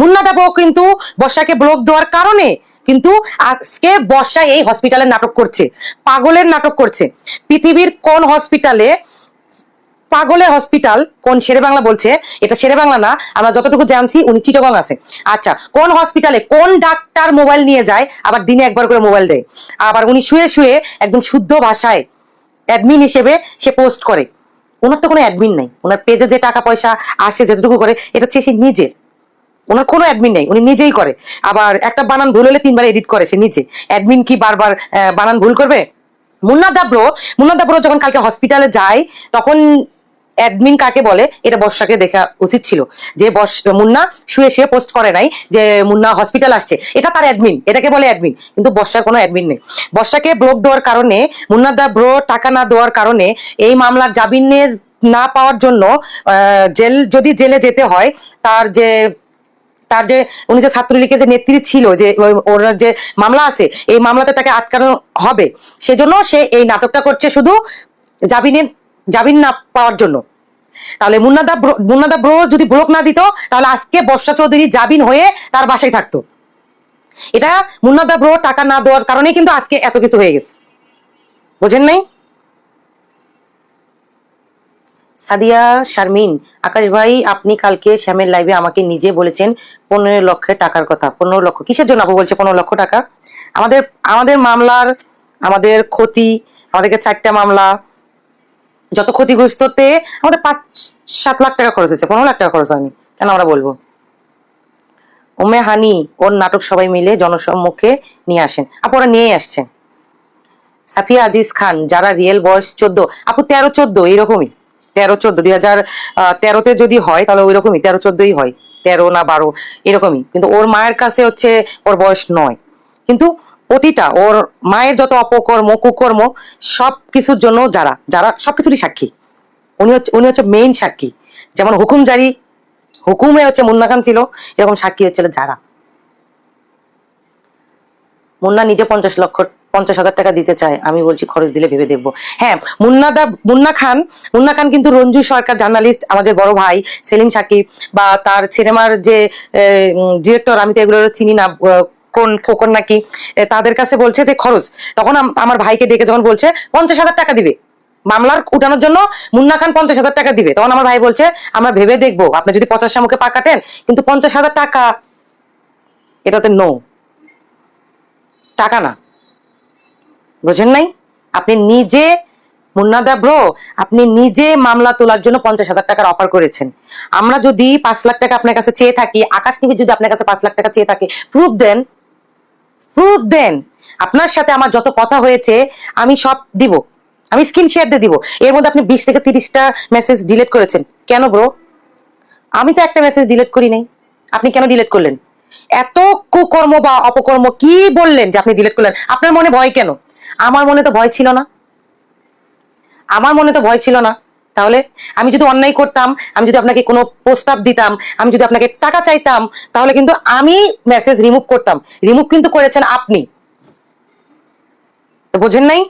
মুন্না দেবও কিন্তু বর্ষাকে ব্লক দেওয়ার কারণে কিন্তু আজকে বর্ষা এই হসপিটালে নাটক করছে, পাগলের নাটক করছে। পৃথিবীর কোন হসপিটালে পাগলের হসপিটাল কোন শেরে বাংলা বলছে, এটা শেরে বাংলা না, আমরা যতটুকু জানছি উনি চিটগং আছে। আচ্ছা কোন হসপিটালে কোন ডাক্তার মোবাইল নিয়ে যায়, আবার দিনে একবার করে মোবাইল দেয়? আবার উনি শুয়ে শুয়ে একদম শুদ্ধ ভাষায় অ্যাডমিন হিসেবে সে পোস্ট করে। ওনার তো কোনো অ্যাডমিন নাই। ওনার পেজে যে টাকা পয়সা আসে, যেটুকু করে, এটা হচ্ছে সে নিজের। ওনার কোনো অ্যাডমিন নেই, উনি নিজেই করে। আবার একটা বানান ভুল হলে তিনবার এডিট করে সে নিজে। অ্যাডমিন কি বারবার বানান ভুল করবে? মুন্না দাব্রো মুন্না দাব্রো যখন কালকে হসপিটালে যায়, তখন অ্যাডমিন কাকে বলে? এটা বর্ষাকে দেখা উচিত ছিল। যে বর্ষ, মুন্না শুয়ে শুয়ে পোস্ট করে নাই যে মুন্না হসপিটাল আসছে। এটা তার অ্যাডমিন এটাকে বলে অ্যাডমিন কিন্তু বর্ষার কোনো অ্যাডমিন নেই। বর্ষাকে ব্লক দেওয়ার কারণে মুন্না দা ব্রো টাকা না দেওয়ার কারণে এই মামলার জামিনের না পাওয়ার জন্য জেল, যদি জেলে যেতে হয়, তার যে তার যে, উনি যে ছাত্রলীগের যে নেত্রী ছিল, যে ওর যে মামলা আছে, এই মামলাতে তাকে আটকানো হবে। সেজন্য সে এই নাটকটা করছে শুধু জামিনের, জামিন না পাওয়ার জন্য। তাহলে মুন্নাদা মুন্নাদা ব্রো যদি ব্লক না দিত, তাহলে আজকে বর্ষা চৌধুরী জামিন হয়ে তার বাসায় থাকতো। এটা মুন্নাদা ব্রো টাকা না দেওয়ার কারণেই কিন্তু আজকে এত কিছু হয়ে গেছে। বোঝেন নাই? সাদিয়া শারমিন, আকাশ ভাই, আপনি কালকে শ্যামের লাইভে আমাকে নিজে বলেছেন পনেরো লক্ষের টাকার কথা। পনেরো লক্ষ, কিসের জন্য আপু বলছে পনেরো লক্ষ টাকা? আমাদের আমাদের মামলার, আমাদের ক্ষতি, আমাদেরকে চারটা মামলা, যত ক্ষতিগ্রস্ততে আমাদের পাঁচ, সাত লাখ টাকা খরচ হয়েছে, পনেরো লাখ টাকা খরচ হয়নি। কেন আমরা বলব? ওমে হানি, ওর নাটক সবাই মিলে জনসম্মুখে নিয়ে আসেন। আপু ওরা নিয়েই আসছেন সাফিয়া আজিজ খান, যারা রিয়েল বয়স চোদ্দ, আপু তেরো চোদ্দ, এরকমই। তেরো চোদ্দ দুই হাজার তেরোতে যদি হয়, তাহলে ওই রকমই তেরো চোদ্দই হয়। তেরো না বারো, এরকমই। কিন্তু ওর মায়ের কাছে হচ্ছে ওর বয়স নয়। কিন্তু প্রতিটা ওর মায়ের যত অপকর্ম, কুকর্ম সব কিছুর জন্য যারা যারা সব কিছুরই সাক্ষী। উনি হচ্ছে উনি হচ্ছে মেইন সাক্ষী। যেমন হুকুম জারি হুকুমে হচ্ছে মুন্না খান ছিল, এরকম সাক্ষী হচ্ছিল যারা। মুন্না নিজে পঞ্চাশ লক্ষ পঞ্চাশ হাজার টাকা দিতে চায়, আমি বলছি খরচ দিলে ভেবে দেখব। হ্যাঁ মুন্না দা মুন্না খান মুন্না খান কিন্তু রঞ্জু সরকার, জার্নালিস্ট, আমাদের বড় ভাই, সেলিম সাকিব বা তার সিনেমার যে ডিরেক্টর আমি তো এগুলো চিনি না কোন, খোকন নাকি তাদের কাছে বলছে যে খরচ। তখন আমার ভাইকে ডেকে যখন বলছে, পঞ্চাশ হাজার টাকা দিবে। মামলার উঠানোর জন্য মুন্না খান পঞ্চাশ হাজার টাকা দিবে। তখন আমার ভাই বলছে, আমরা ভেবে দেখব। আপনি যদি পঞ্চাশ মুখে পা কাটেন কিন্তু পঞ্চাশ হাজার টাকা, এটাতে নো টাকা না। বুঝেন নাই? আপনি নিজে মুন্নাদা ব্রো আপনি নিজে মামলা তোলার জন্য পঞ্চাশ হাজার টাকার অফার করেছেন। আমরা যদি পাঁচ লাখ টাকা আপনার কাছে চেয়ে থাকি, আকাশ টিভি যদি আপনার কাছে পাঁচ লাখ টাকা চেয়ে থাকে প্রুফ দেন প্রুফ দেন। আপনার সাথে আমার যত কথা হয়েছে, আমি সব দিব। আমি স্ক্রিন শেয়ার দিয়ে দিব। এর মধ্যে আপনি বিশ থেকে তিরিশটা মেসেজ ডিলিট করেছেন। কেন ব্রো আমি তো একটা মেসেজ ডিলিট করি নাই। আপনি কেন ডিলিট করলেন? এত কুকর্ম বা অপকর্ম কি বললেন যে আপনি ডিলিট করলেন? আপনার মনে ভয় কেন? আমার মনে তো ভয় ছিল না। আমার মনে তো ভয় ছিল না। তাহলে আমি যদি অন্যায় করতাম, আমি যদি আপনাকে কোনো প্রস্তাব দিতাম, আমি যদি আপনাকে টাকা চাইতাম, তাহলে কিন্তু আমি মেসেজ রিমুভ করতাম। রিমুভ কিন্তু করেছেন আপনি। তো বোঝেন নাই?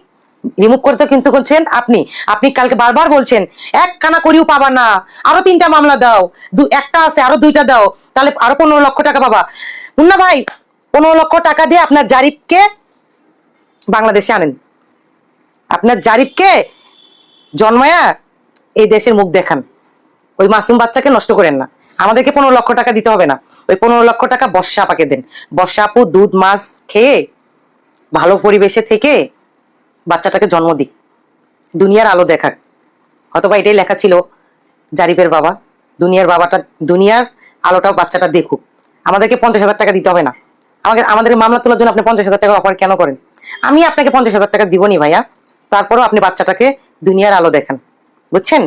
রিমুভ করতে কিন্তু করছেন আপনি। আপনি কালকে বারবার বলছেন, এক কানা করিও পাবা না। আরও তিনটা মামলা দাও। দু, একটা আছে, আরও দুইটা দাও। তাহলে আরও পনেরো লক্ষ টাকা পাবা। মুন্না ভাই, পনেরো লক্ষ টাকা দিয়ে আপনার জারিফকে বাংলাদেশে আনেন। আপনার জারিফকে জন্মায়া এই দেশের মুখ দেখান। ওই মাসুম বাচ্চাকে নষ্ট করেন না। আমাদেরকে পনেরো লক্ষ টাকা দিতে হবে না। ওই পনেরো লক্ষ টাকা বর্ষা আপাকে দেন। বর্ষা আপু দুধ, মাছ খেয়ে ভালো পরিবেশে থেকে বাচ্চাটাকে জন্ম দিক। দুনিয়ার আলো দেখাক। হয়তোবা এটাই লেখা ছিল জারিফের বাবা। দুনিয়ার বাবাটা, দুনিয়ার আলোটাও বাচ্চাটা দেখুক। আমাদেরকে পঞ্চাশ হাজার টাকা দিতে হবে না। আমাকে, আমাদের মামলা তোলার জন্য আপনি পঞ্চাশ হাজার টাকা অফার কেন করেন? আমি আপনাকে পঞ্চাশ হাজার টাকা দিবনি ভাইয়া। তারপরেও আপনি বাচ্চাটাকে দুনিয়ার আলো দেখেন। বুঝছেন?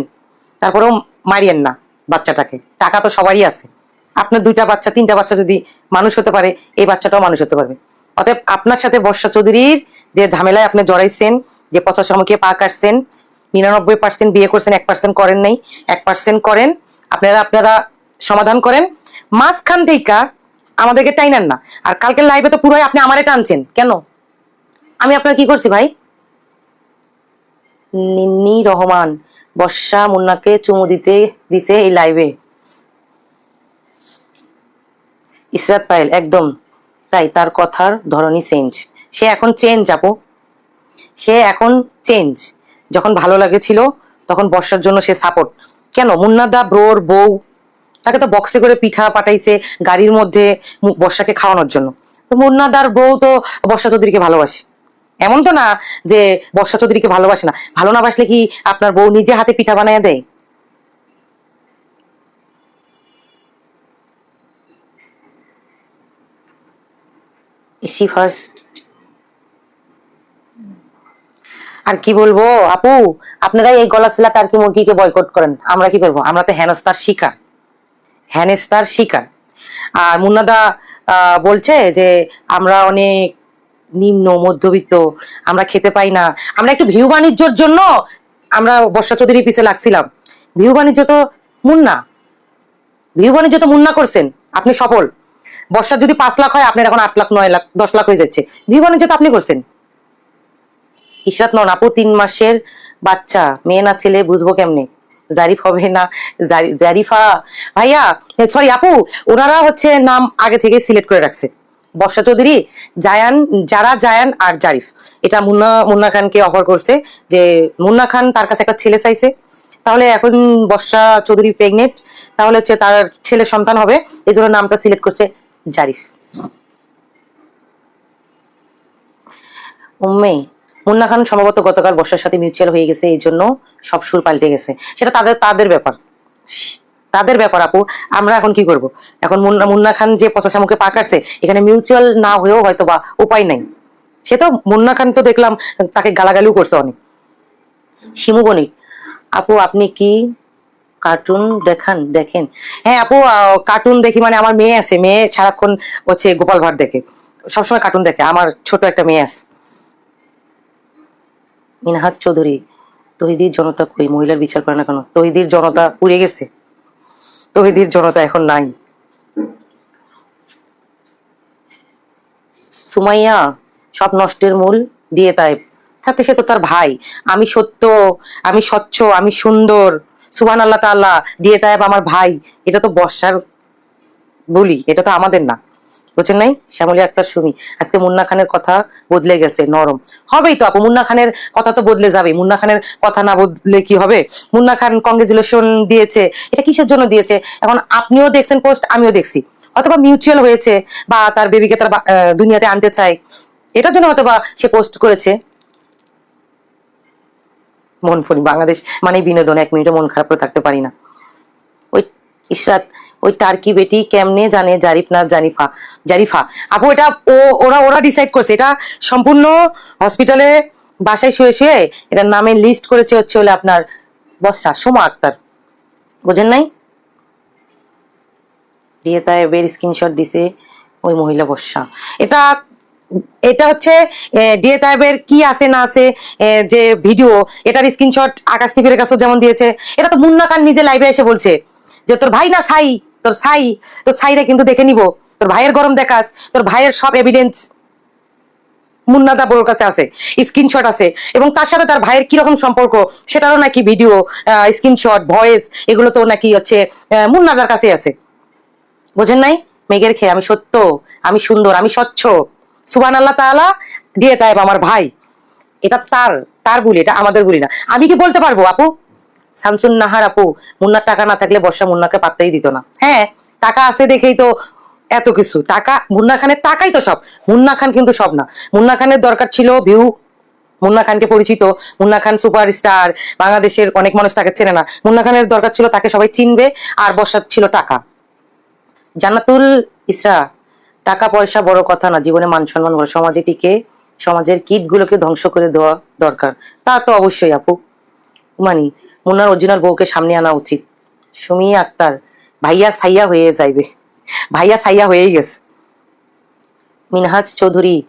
তারপরেও মারিয়েন না বাচ্চাটাকে। টাকা তো সবারই আছে। আপনার দুইটা বাচ্চা, তিনটা বাচ্চা যদি মানুষ হতে পারে, এই বাচ্চাটাও মানুষ হতে পারবে। অতএব আপনার সাথে বর্ষা চৌধুরীর যে ঝামেলায় আপনি জড়াইছেন, যে পঁচাশি মুখে পা কাটছেন, নিরানব্বই পার্সেন্ট বিয়ে করছেন, এক পার্সেন্ট করেন নাই, এক পার্সেন্ট করেন, আপনারা আপনারা সমাধান করেন। মাঝখান থেকে আমাদেরকে টাইনান না। আর কালকের লাইভে তো পুরোই আপনি আমারে টানছেন। কেন? আমি আপনার কি করছি ভাই? নিন্নি রহমান, বর্ষা মুন্নাকে চুমু দিতে দিছে এই লাইভে ইসরাত পায়েল, একদম। তাই তার কথার ধরনই চেঞ্জ সে এখন চেঞ্জ আপু। সে এখন চেঞ্জ যখন ভালো লাগেছিল, তখন বর্ষার জন্য সে সাপোর্ট কেন? মুন্নাদা, ব্রোর, বউ তাকে তো বক্সে করে পিঠা পাঠাইছে গাড়ির মধ্যে বর্ষাকে খাওয়ানোর জন্য। তো মুন্নাদার বউ তো বর্ষা চৌধুরীকে ভালোবাসে। এমন তো না যে বর্ষা চৌধুরীকে ভালোবাসে না। ভালো না বাসলে কি আপনার বউ নিজে হাতে পিঠা বানায় দেয়? ফার্স্ট আর কি বলব? আপু আপনারা এই গলা সিলা টার্কি মুরগিকে বয়কট করেন। আমরা কি করব? আমরা তো হেনস্তার শিকার। হেনস্তার শিকার। আর মুন্নাদা বলছে যে, আমরা অনেক নিম্ন, মধ্যবিত্ত, আমরা খেতে পাই না। আমরা একটু ভিউ বাণিজ্যর জন্য আমরা বর্ষা চৌধুরীর পিছে লাগছিলাম। ভিউ বাণিজ্য তো মুন্না। ভিউ বাণিজ্য তো মুন্না করছেন। আপনি সফল। বর্ষার যদি পাঁচ লাখ হয়, আপনার এখন আট লাখ, নয় লাখ, দশ লাখ হয়ে যাচ্ছে। ভিউ বাণিজ্য তো আপনি করছেন। ইশরাত নন, আপু তিন মাসের বাচ্চা। মেয়ে না ছেলে, বুঝব কেমনে? জারিফ হবে না জারিফা। ভাইয়া সরি আপু, ওনারা হচ্ছে নাম আগে থেকে সিলেক্ট করে রাখছে। বর্ষা চৌধুরী, জায়ান, যারা জায়ান আর জারিফ। এটা মুন্না মুন্না খানকে অফার করছে যে মুন্না খান তার কাছে একটা ছেলে চাইছে। তাহলে এখন বর্ষা চৌধুরী প্রেগনেন্ট তাহলে হচ্ছে তার ছেলে সন্তান হবে। এই জন্য নামটা সিলেক্ট করছে জারিফ। উম্মে মুন্না খান সম্ভবত গতকাল বর্ষার সাথে মিউচুয়াল হয়ে গেছে, এই জন্য সব সুর পাল্টে গেছে। সেটা তাদের তাদের ব্যাপার। তাদের ব্যাপার, আপু। আমরা এখন কি করব? এখন মুন্না মুন্না খান যে পচা মুখে পা কাটছে, এখানে মিউচুয়াল না হয়েও হয়তো বা উপায় নাই। সে তো মুন্না খান তো দেখলাম, তাকে গালাগালিও করছে অনেক। শিমু বণিক, আপু, আপনি কি কার্টুন দেখান? দেখেন। হ্যাঁ আপু কার্টুন দেখি মানে আমার মেয়ে আছে। মেয়ে সারাক্ষণ হচ্ছে গোপাল ভাট দেখে। সবসময় কার্টুন দেখে। আমার ছোট একটা মেয়ে আছে। মিনহাজ চৌধুরী, তহিদির জনতা কই? মহিলার বিচার করে না কেন? তহিদির জনতা পুড়ে গেছে। তহিদির জনতা এখন নাই। সুমাইয়া, সব নষ্টের মূল দিয়ে তাই। সাথে সে তো তার ভাই, আমি সত্য, আমি স্বচ্ছ, আমি সুন্দর সুবান আল্লাহ তাল্লাহ দিয়ে তাইব আমার ভাই। এটা তো বর্ষার বলি, এটা তো আমাদের না। বুঝছেন নাই? শ্যামলী আক্তার, সুমি। আজকে মুন্না খানের কথা বদলে গেছে, নরম। হবেই তো আপু, মুন্না খানের কথা তো বদলে যাবে মুন্না খানের কথা না বদলে কি হবে? মুন্না খান কংগ্রেচুলেশন দিয়েছে। এটা কিসের জন্য দিয়েছে? এখন আপনিও দেখছেন পোস্ট আমিও দেখছি। অথবা মিউচুয়াল হয়েছে বা তার বেবিকে তার দুনিয়াতে আনতে চায়। এটার জন্য হয়তো বা সে পোস্ট করেছে। মন ফনি বাংলাদেশ মানে বিনোদন, এক মিনিটও মন খারাপ করে থাকতে পারি না। ওই, ইশরাত ওই টার্কি বেটি কেমনে জানে জারিফ না জানিফা, জারিফা? আপু, এটা ও, ওরা ওরা ডিসাইড করছে। এটা সম্পূর্ণ হসপিটালে বাসায় শুয়ে শুয়ে এটার নামে লিস্ট করেছে হচ্ছে হলে আপনার বসা সোমা আক্তার। বোঝেন নাই? দিয়ে তাই বের স্ক্রিনশট দিছে ওই মহিলা বর্ষা। এটা এটা হচ্ছে ডিএ তাইবের কি আছে না আছে যে ভিডিও এটার স্ক্রিনশট আকাশ টিভির কাছেও যেমন দিয়েছে। এটা তো মুন্না খান নিজে লাইভে এসে বলছে যে, তোর ভাই না সাই? তোর সাই তোর সাইরে কিন্তু দেখে নিব। তোর ভাইয়ের গরম দেখাস, তোর ভাইয়ের সব এভিডেন্স মুন্নাদা বড়োর কাছে আছে স্ক্রিনশট আছে। এবং তার সাথে তার ভাইয়ের কীরকম সম্পর্ক, সেটারও নাকি ভিডিও স্ক্রিনশট ভয়েস এগুলো তো নাকি হচ্ছে মুন্নাদার কাছে আছে। বোঝেন নাই? মেঘের খেয়ে আমি সত্য, আমি সুন্দর, আমি স্বচ্ছ। সুবান আল্লাহ তাআলা দিয়ে তাইব আমার ভাই। এটা তার তার বলি এটা আমাদের বলি না। আমি কি বলতে পারব, আপু? শামসুন নাহার আপু, মুন্নার টাকা না থাকলে বর্ষা মুন্নাকে পাত্তাই দিত না। হ্যাঁ টাকা আছে দেখেই তো এত কিছু। টাকা, মুন্না খানের টাকাই তো সব। মুন্না খান কিন্তু সব না। মুন্না খানের দরকার ছিল ভিউ মুন্না খানকে পরিচিত। মুন্না খান সুপারস্টার বাংলাদেশের অনেক মানুষ তাকে চেনে না। মুন্না খানের দরকার ছিল তাকে সবাই চিনবে, আর বর্ষার ছিল টাকা। জান্নাতুল ইসরা, টাকা পয়সা বড় কথা না। জীবনে মান সম্মান বড়। সমাজে টিকে, সমাজের কিট গুলোকে ধ্বংস করে দেওয়া দরকার। তা তো অবশ্যই আপু। মানি, মুন্নার অরিজিনাল বউকে সামনে আনা উচিত। সুমি আক্তার, ভাইয়া সাইয়া হয়ে যাইবে। ভাইয়া সাইয়া হয়েই গেছে। মিনহাজ চৌধুরী,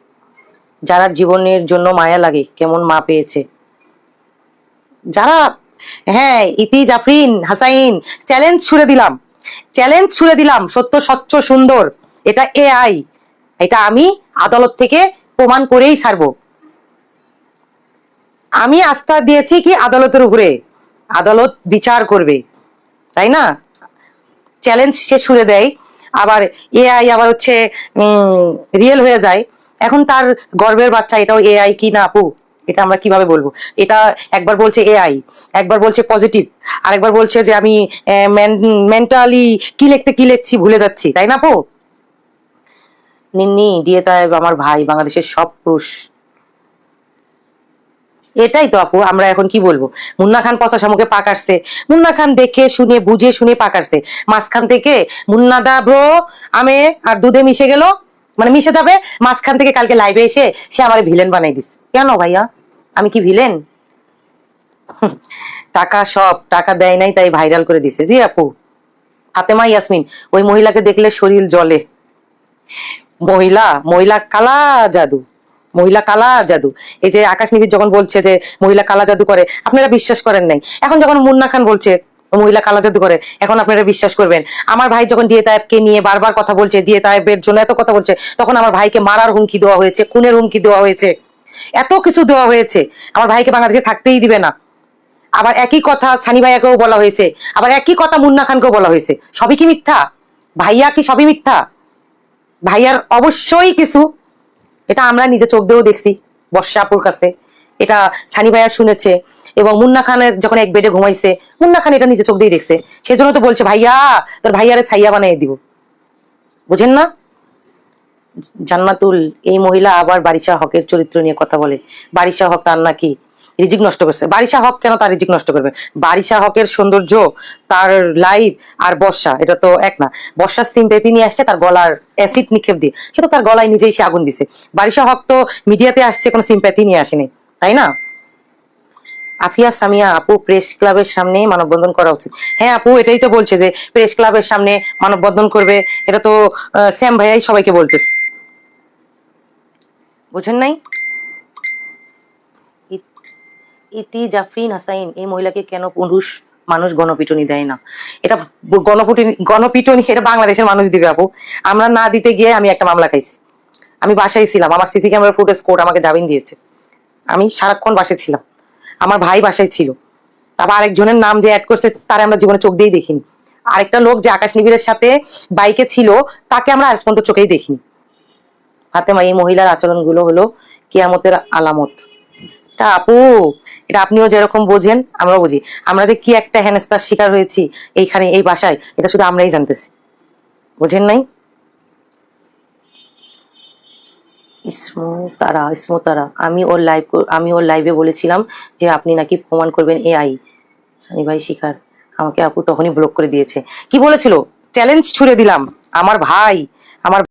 যারা জীবনের জন্য মায়া লাগে, কেমন মা পেয়েছে? যারা হ্যাঁ ইতি জাফরিন, হাসাইন, চ্যালেঞ্জ ছুড়ে দিলাম। চ্যালেঞ্জ ছুড়ে দিলাম, সত্য, স্বচ্ছ, সুন্দর। এটা এআই এটা আমি আদালত থেকে প্রমাণ করেই ছাড়বো। আমি আস্থা দিয়েছি কি আদালতের উপরে। আদালত বিচার করবে। তাই না? চ্যালেঞ্জ সে ছুড়ে দেয়। আবার এআই আবার হচ্ছে রিয়েল হয়ে যায়। এখন তার গর্বের বাচ্চা, এটাও এআই কি না আপু? এটা আমরা কীভাবে বলব? এটা একবার বলছে এআই একবার বলছে পজিটিভ আর একবার বলছে যে আমি মেন্টালি কি লিখতে, কি লিখছি ভুলে যাচ্ছি। তাই না আপু? নিন্নি, দিয়ে তাই আমার ভাই, বাংলাদেশের সব পুরুষ এটাই তো আপু, আমরা এখন কি বলব? মুন্না খান পচা শামুকে পাক আসছে মুন্না খান দেখে, শুনে, বুঝে, শুনে পাক আসছে মাঝখান থেকে, মুন্না দা ব্রো, আমে আর দুধে মিশে গেল। মানে মিশে যাবে, মাঝখান থেকে কালকে লাইভে এসে সে আমার ভিলেন বানাই দিস কেন ভাইয়া? আমি কি ভিলেন টাকা সব, টাকা দেয় নাই, তাই ভাইরাল করে দিছে। জি আপু। ফাতেমা ইয়াসমিন, ওই মহিলাকে দেখলে শরীর জ্বলে। মহিলা মহিলা কালা জাদু। মহিলা কালা জাদু। এই যে আকাশ নিবিড় যখন বলছে যে মহিলা কালা জাদু করে, আপনারা বিশ্বাস করেন নাই। এখন যখন মুন্না খান বলছে মহিলা কালা জাদু করে এখন আপনারা বিশ্বাস করবেন। আমার ভাই যখন দিয়ে তায়েবকে নিয়ে বারবার কথা বলছে, দিয়ে তায়েবের জন্য এত কথা বলছে, তখন আমার ভাইকে মারার হুমকি দেওয়া হয়েছে, খুনের হুমকি দেওয়া হয়েছে। এত কিছু দেওয়া হয়েছে। আমার ভাইকে বাংলাদেশে থাকতেই দিবে না। আবার একই কথা সানি ভাইয়াকেও বলা হয়েছে। আবার একই কথা মুন্না খানকেও বলা হয়েছে। সবই কি মিথ্যা? ভাইয়া কি সবই মিথ্যা? ভাইয়ার অবশ্যই কিছু এটা আমরা নিজে চোখ দিয়েও দেখছি বর্ষাপুর কাছে। এটা সানি ভাইয়া শুনেছে এবং মুন্না খানের যখন এক বেডে ঘুমাইছে, মুন্না খান এটা নিজে চোখ দিয়ে দেখছে। সেজন্য তো বলছে, ভাইয়া, তোর ভাইয়ারে ছাইয়া বানিয়ে দিব। বুঝেন না? জান্নাতুল, এই মহিলা আবার বারিশা হকের চরিত্র নিয়ে কথা বলে। বারিশা হক তার নাকি রিজিক নষ্ট করছে। বারিশা হক কেন তার রিজিক নষ্ট করবে? বারিশা হকের সৌন্দর্য, তার লাইভ আর বর্ষা, এটা তো এক না। বর্ষার সিম্পেতি নিয়ে আসছে তার গলার অ্যাসিড নিক্ষেপ দিয়ে। সে তো তার গলায় নিজেই সে আগুন দিছে। বারিশা হক তো মিডিয়াতে আসছে, কোনো সিম্প্যাথি নিয়ে আসেনি, তাই না? আফিয়া, সামিয়া, আপু, প্রেস ক্লাবের সামনে মানববন্ধন করা উচিত। হ্যাঁ আপু, এটাই তো বলছে যে প্রেস ক্লাবের সামনে মানববন্ধন করবে। এটা তো শ্যাম ভাইয়াই সবাইকে বলতেছে। বুঝেন নাই ইত- ইতি জাফরিন হাসাইন, এই মহিলাকে কেন পুরুষ মানুষ গণপিটনি দেয় না? এটা গণপিটনি গণপিটনি, এটা বাংলাদেশের মানুষ দিবে আপু। আমরা না দিতে গিয়ে আমি একটা মামলা খাইছি। আমি বাসায় ছিলাম, আমার সিসি ক্যামেরা ফুটেজ কোর্ট আমাকে জামিন দিয়েছে। আমি সারাক্ষণ বাসায় ছিলাম। আমার ভাই বাসায় ছিল। তারপর আরেকজনের নাম যে অ্যাড করছে, তারে আমরা জীবনে চোখ দিয়েই দেখিনি। আরেকটা লোক যে আকাশ নিবিড়ের সাথে বাইকে ছিল, তাকে আমরা আজ পর্যন্ত চোখেই দেখিনি। ফাতেমা, এই মহিলার আচরণগুলো হলো কেয়ামতের আলামত। এটা আপু, এটা আপনিও যেরকম বোঝেন, আমরাও বুঝি। আমরা যে কি একটা হেনস্তার শিকার হয়েছি এইখানে, এই বাসায়, এটা শুধু আমরাই জানতেছি। বোঝেন নাই? ইসমো তারা ইসমো তারা আমি ওর লাইভ আমি ওর লাইভে বলেছিলাম যে আপনি নাকি প্রমাণ করবেন এআই সানি ভাই শিকার। আমাকে আপু তখনই ব্লক করে দিয়েছে। কি বলেছিল? চ্যালেঞ্জ ছুড়ে দিলাম। আমার ভাই, আমার